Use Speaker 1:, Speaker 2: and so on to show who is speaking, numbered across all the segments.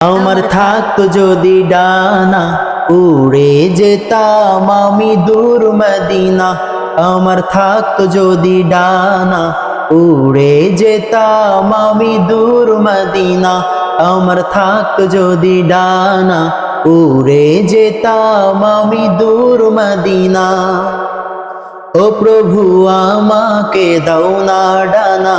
Speaker 1: আমার থাকতো যদি ডানা, উড়ে যেতাম আমি দূর মদিনা। আমার থাকতো যদি ডানা, উড়ে যেতাম আমি দূর মদিনা। আমার থাকতো যদি ডানা, উড়ে যেতাম আমি দূর মদিনা। ও প্রভু, আমাকে দাও না ডানা।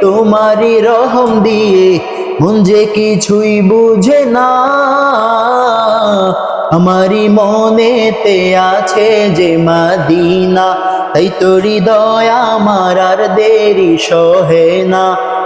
Speaker 1: তোমারই রহম দিয়ে মন যে কিছুই বুঝে না। আমারই মনেতে আছে যে মাদিনা, তাই তোরি দয়া আমার আর দেরি সহে না।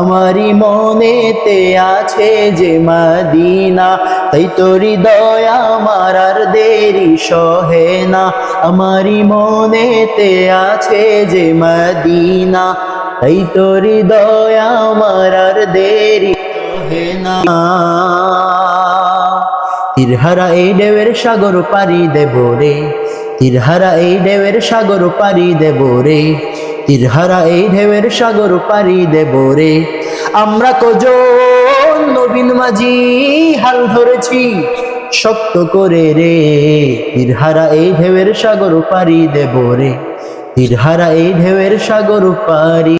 Speaker 1: আমারই মনেতে আছে যে মদিনা, তাই তো হৃদয় আমার আর দেরি সহে না। আমারই মনেতে আছে যে মদিনা, তাই তো দয়া আমার আর দেরি সহে না। এই ডেবের সাগর পারি দেব রে, তিরহারা এই ডেবের সাগর পারি দেব রে। তিরহারা এই ঢেউয়ের সাগর পারি দেব রে। আমরা কজন নবীন মাঝি হাল ধরেছি শক্ত করে রে। তিরহারা এই ঢেউয়ের সাগর পারি দেব রে। তিরহারা এই ঢেউয়ের সাগর পারি